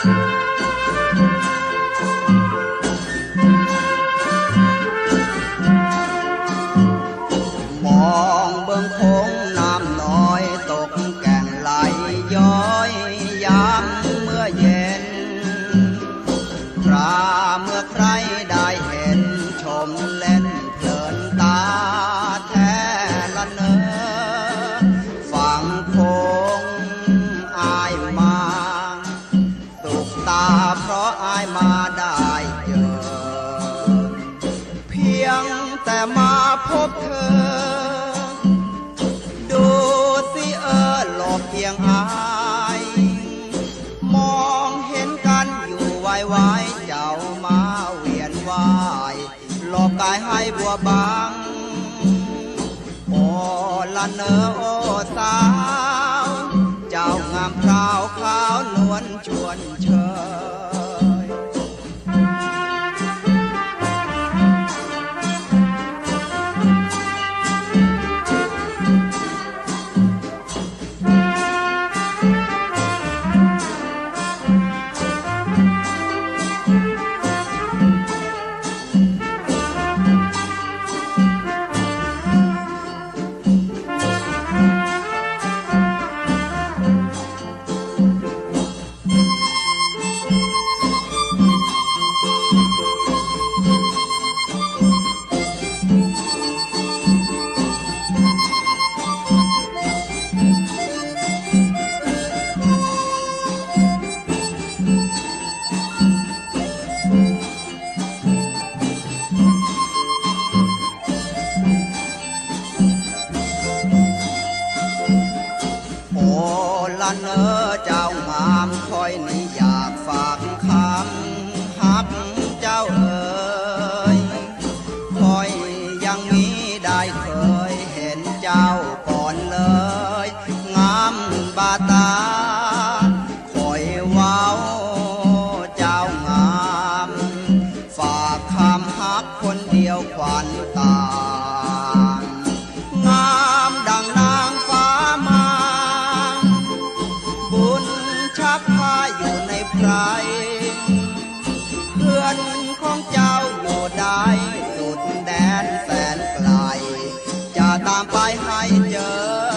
มองเบื้องคงน้ำน้อยตกแก่งไหลย้อยยามเมื่อเย็นคราเมื่อใครได้เห็นชมเล่นเพลินตา ได้เจอ เพียงแต่มาพบเธอ ดูสิเออหลบเพียงอาย มองเห็นกันอยู่ไวไวเจ้ามาเวียนวายหลบกายให้บัวบางโอละเนอโอสา ละเนอเจ้างามคอยนี่อยากฝากคำฮักเจ้าเอ๋ยคอยยังมีได้เคยเห็นเจ้าก่อนเลย งามบาตาคอยว้าวเจ้างาม ฝากคำฮักคนเดียวขวัญตา ใครเพื่อนของเจ้าอยู่ได้สุดแดนแสนไกล จะตามไปให้เจอ